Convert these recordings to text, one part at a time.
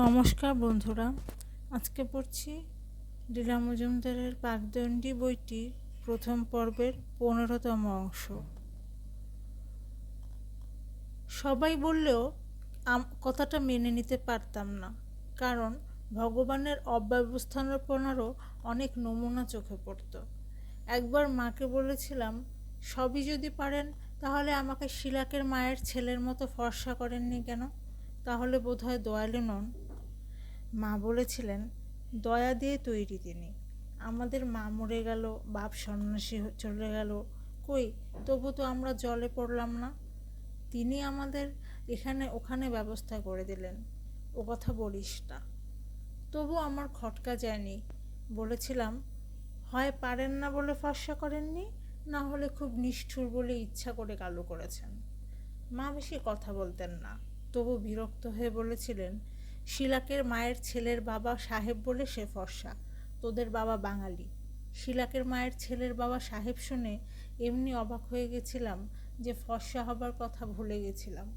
নমস্কার বন্ধুরা, আজকে পড়ছি লীলা মজুমদারের পাকদণ্ডী বইটির প্রথম পর্বের পনেরোতম অংশ। সবাই বললেও কথাটা মেনে নিতে পারতাম না, কারণ ভগবানের অব্যবস্থাপনারও অনেক নমুনা চোখে পড়তো। একবার মাকে বলেছিলাম, সবই যদি পারেন, তাহলে আমাকে শিলাকের মায়ের ছেলের মতো ফর্সা করেননি কেন? তাহলে বোধহয় দয়ালু নন। মা বলেছিলেন, দয়া দিয়ে তৈরি তিনি। আমাদের মা মরে গেল, বাপ সন্ন্যাসী চলে গেল, কই? তবু তো আমরা জলে পড়লাম না। তিনি আমাদের এখানে, ওখানে ব্যবস্থা করে দিলেন। ও কথা বলিস না। তবু আমার খটকা যায়নি। বলেছিলাম, হয় পারেন না বলে ফর্সা করেননি, না হলে খুব নিষ্ঠুর বলে ইচ্ছা করে কালো করেছেন। মা বেশি কথা বলতেন না। তবু বিরক্ত হয়ে বলেছিলেন শিলাকের মায়ের ছেলের বাবা সাহেব বলে সে ফর্সা। তোদের বাবা বাঙালি। শিলাকের মায়ের ছেলের বাবা সাহেব শুনে এমনি অবাক হয়ে গেছিলাম যে ফর্সা হবার কথা ভুলে গেছিলাম।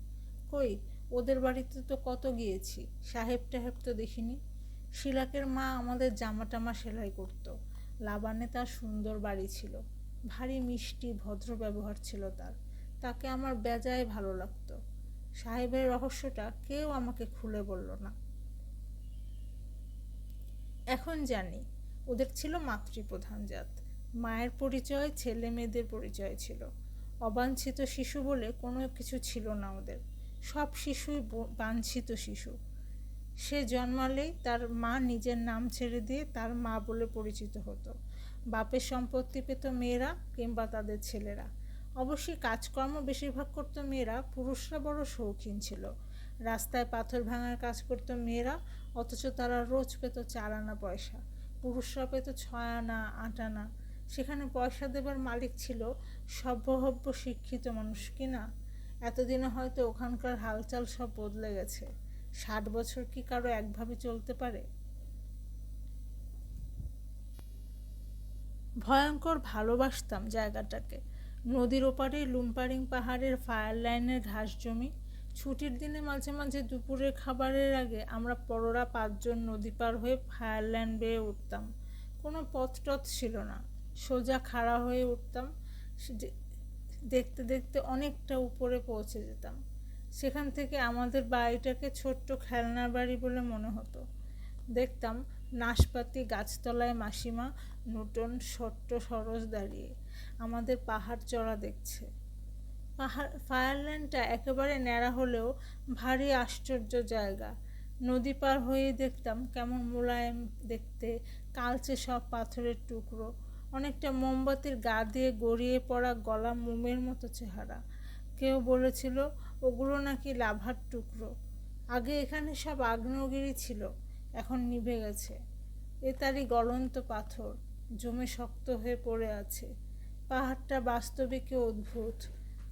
কই, ওদের বাড়িতে তো কত গিয়েছি, সাহেব টাহেব তো দেখিনি। শিলাকের মা আমাদের জামা টামা সেলাই করতো। লাবানে তার সুন্দর বাড়ি ছিল। ভারী মিষ্টি, ভদ্র ব্যবহার ছিল তার। তাকে আমার বেজায় ভালো লাগতো। সাহেবের রহস্যটা কেউ আমাকে খুলে বলল না। এখন জানি, ওদের ছিল মাতৃপ্রধান জাত। মায়ের পরিচয়, ছেলে মেয়েদের পরিচয় ছিল। অবাঞ্ছিত শিশু বলে কোনো কিছু ছিল না ওদের। সব শিশুই বাঞ্ছিত শিশু। সে জন্মালেই তার মা নিজের নাম ছেড়ে দিয়ে তার মা বলে পরিচিত হতো। বাপের সম্পত্তি পেত মেয়েরা কিংবা তাদের ছেলেরা। অবশ্যই কাজকর্ম বেশিরভাগ করতো মেয়েরা, পুরুষরা বড় শৌখিন ছিল। রাস্তায় পাথর ভাঙার কাজ করতো মেয়েরা, অথচ তারা রোজ পেত চার আনা পয়সা। পুরুষরা পেত ছয় আনা, আট আনা। সেখানে পয়সা দেবার মালিক ছিল সভ্যভব্য শিক্ষিত মানুষ কিনা এতদিনে হয়তো ওখানকার হালচাল সব বদলে গেছে। ষাট বছর কি কারও একভাবে চলতে পারে? ভয়ঙ্কর ভালোবাসতাম জায়গাটাকে। নদীর ওপারে লুম্পারিং পাহাড়ের ফায়ার লাইনের ঘাস জমি। ছুটির দিনে মাঝে মাঝে দুপুরের খাবারের আগে আমরা পরোরা পাঁচজন নদী পার হয়ে ফায়ার লাইন বেয়ে উঠতাম। কোনো পথ টথ ছিল না। সোজা খাড়া হয়ে উঠতাম। দেখতে দেখতে অনেকটা উপরে পৌঁছে যেতাম। সেখান থেকে আমাদের বাড়িটাকে ছোট্ট খেলনার বাড়ি বলে মনে হতো। দেখতাম নাশপাতি গাছতলায় মাসিমা নূতন ছোট্ট সরস দাঁড়িয়ে। আমাদের পাহাড় চড়া দেখছে। পাহাড় ফায়ারল্যান্ডটা একেবারে ন্যাড়া হলেও ভারী আশ্চর্য জায়গা। নদী পার হয়ে দেখতাম কেমন মোলায়েম দেখতে, কালচে সব পাথরের টুকরো। অনেকটা মোমবাতির গা দিয়ে গড়িয়ে পড়া গলা মোমের মতো চেহারা। কেউ বলেছিল, ওগুলো নাকি লাভার টুকরো। আগে এখানে সব আগ্নেয়গিরি ছিল। এখন নিভে গেছে। এ তারই গলন্ত পাথর জমে শক্ত হয়ে পড়ে আছে। পাহাড়টা বাস্তবিকই অদ্ভুত?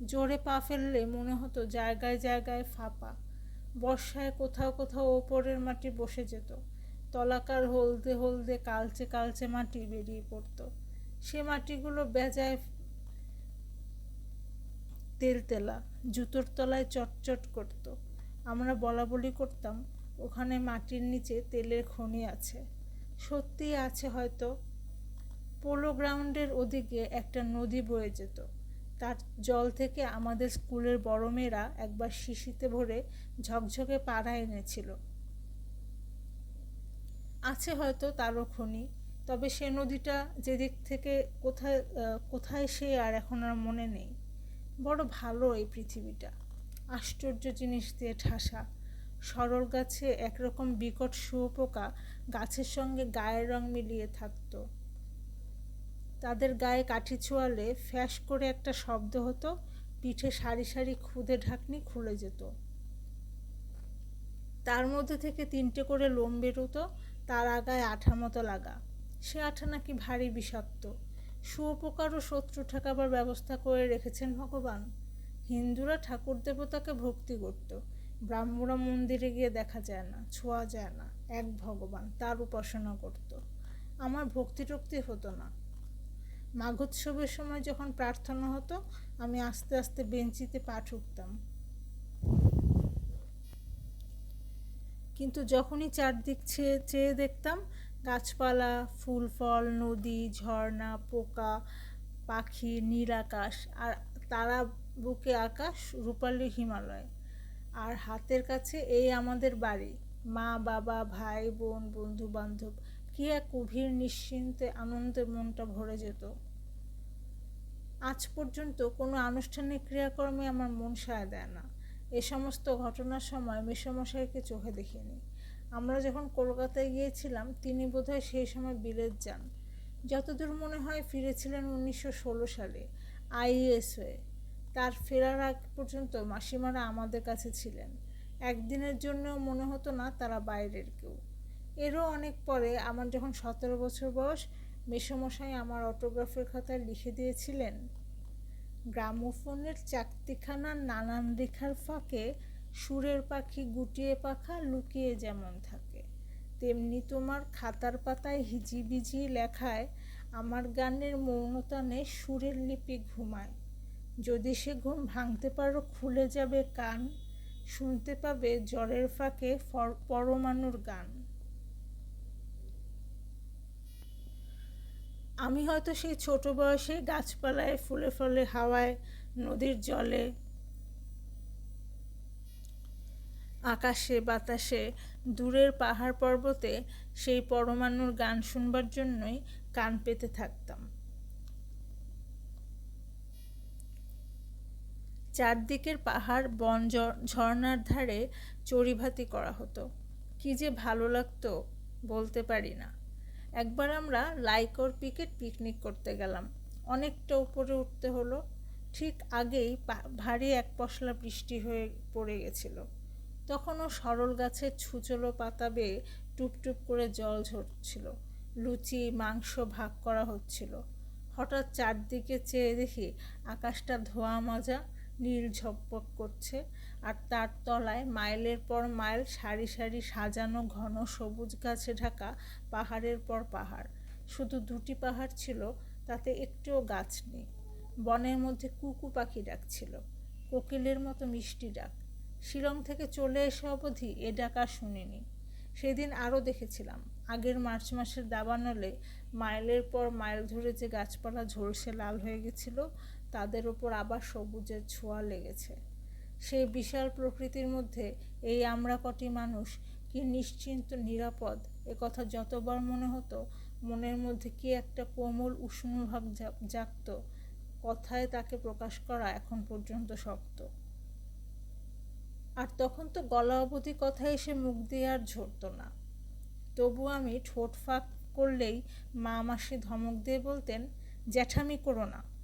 জোরে পা ফেললে মনে হতো জায়গায় জায়গায় ফাঁপা। বর্ষায় কোথাও কোথাও ওপরের মাটি বসে যেত। তলাকার হলদে হলদে কালচে কালচে মাটি বেরিয়ে পড়তো। সে মাটিগুলো বেজায় তেলতেলা, জুতোর তলায় চটচট করত। আমরা বলা বলি করতাম ওখানে মাটির নিচে তেলের খনি আছে। সত্যিই আছে হয়তো। পোলো গ্রাউন্ডের ওদিকে একটা নদী বয়ে যেত। তার জল থেকে আমাদের স্কুলের বড় মেয়েরা একবার শিশিতে ভরে ঝকঝকে পাড়া এনেছিল। আছে হয়তো তারও খনি, তবে সে নদীটা যেদিক থেকে কোথায় কোথায় সে আর এখন আর মনে নেই। বড় ভালো এই পৃথিবীটা। আশ্চর্য জিনিস দিয়ে ঠাসা। সরল গাছে একরকম বিকট শুয়োপোকা গাছের সঙ্গে গায়ের রং মিলিয়ে থাকতো। তাদের গায়ে কাঠি ছোঁয়ালে ফ্যাস করে একটা শব্দ হতো, পিঠে সারি সারি খুদে ঢাকনি খুলে যেত। তার মধ্যে থেকে তিনটে করে লোম বেরোতো, তার আগায় আঠা মতো লাগা। সে আঠা নাকি ভারী বিষাক্ত। শুয়োপোকারও শত্রু ঠেকাবার ব্যবস্থা করে রেখেছেন ভগবান। হিন্দুরা ঠাকুর দেবতাকে ভক্তি করত। ব্রাহ্মণরা মন্দিরে গিয়ে দেখা যায় না, ছোঁয়া যায় না। এক ভগবান তার উপাসনা করত। আমার ভক্তি টক্তি হতো না। মাঘোৎসবের সময় যখন প্রার্থনা হতো, আমি আস্তে আস্তে বেঞ্চিতে পা ঠুকতাম। কিন্তু যখনই চারদিক চেয়ে চেয়ে দেখতাম, গাছপালা, ফুল, ফল, নদী, ঝর্ণা, পোকা, পাখি, নীল আকাশ, আর তারা বুকে আকাশ, রূপালী হিমালয়। আর হাতের কাছে এই আমাদের বাড়ি। মা, বাবা, ভাই, বোন বন্ধু বান্ধব কি এক গভীর নিশ্চিন্তে আনন্দে মনটা ভরে যেত। আজ পর্যন্ত কোনো আনুষ্ঠানিক ক্রিয়াকর্মে আমার মন সায় দেয় না। এ সমস্ত ঘটনার সময় মেসমশাইকে চোখে দেখিনি। আমরা যখন কলকাতায় গিয়েছিলাম, তিনি বোধহয় সেই সময় বিলেত যান। যতদূর মনে হয়, ফিরেছিলেন উনিশশো ষোলো সালে আইএস হয়ে তার ফেরার আগ পর্যন্ত মাসিমারা আমাদের কাছে ছিলেন। একদিনের জন্যও মনে হতো না তারা বাইরের কেউ। এরও অনেক পরে আমার যখন সতেরো বছর বয়স, মেসমশাই আমার অটোগ্রাফের খাতায় লিখে দিয়েছিলেন, গ্রামোফোনের চাকতিখানার নানান রেখার ফাঁকে সুরের পাখি গুটিয়ে পাখা লুকিয়ে যেমন থাকে। তেমনি তোমার খাতার পাতায় হিজিবিজি লেখায় আমার গানের মৌনতানে সুরের লিপি ঘুমায়। যদি সে ঘুম ভাঙতে পারো, খুলে যাবে কান, শুনতে পাবে জ্বরের ফাঁকে পরমাণুর গান। আমি হয়তো সেই ছোট বয়সে গাছপালায় ফুলে ফলে হাওয়ায়, নদীর জলে, আকাশে, বাতাসে, দূরের পাহাড় পর্বতে সেই পরমাণুর গান শুনবার জন্যই কান পেতে থাকতাম। চারদিকের পাহাড় বন ঝর্নার ধারে চড়িভাতি করা হতো। কি যে ভালো লাগতো বলতে পারি না। একবার আমরা লাইকর পিকেট পিকনিক করতে গেলাম। অনেকটা উপরে উঠতে হলো। ঠিক আগেই ভারী এক পশলা বৃষ্টি হয়ে পড়ে গেছিল। তখনও সরল গাছের ছুচলো পাতা বেয়ে টুপটুপ করে জল ঝরছিল। লুচি, মাংস ভাগ করা হচ্ছিল। হঠাৎ চারদিকে চেয়ে দেখি আকাশটা ধোয়া মাজা নীল ঝকপক করছে আর তার তলায় মাইলের পর মাইল সারি সারি সাজানো ঘন সবুজ গাছে ঢাকা পাহাড়ের পর পাহাড়। শুধু দুটি পাহাড় ছিল, তাতে একটিও গাছ নেই। বনের মধ্যে কুকু পাখি ডাকছিল, কোকিলের মতো মিষ্টি ডাক। শিলং থেকে চলে এসে অবধি এ ডাক শুনিনি। সেদিন আরও দেখেছিলাম, আগের মার্চ মাসের দাবানলে মাইলের পর মাইল ধরে যে গাছপালা ঝলসে লাল হয়ে গেছিল তাদের ওপর আবার সবুজের ছোঁয়া লেগেছে। সেই বিশাল প্রকৃতির মধ্যে এই আমরা কটি মানুষ কি নিশ্চিন্ত, নিরাপদ? কথা যতবার মনে হতো, মনের মধ্যে কি একটা কোমল উষ্ণভাব জাগত। কথায় তাকে প্রকাশ করা এখন পর্যন্ত শক্ত। আর তখন তো গলা অবধি কথা এসে মুখ দিয়ে আর ঝরত না। তবু আমি ঠোঁট ফাঁক করলেই মা মাসি ধমক দিয়ে বলতেন, জ্যাঠামি করো না।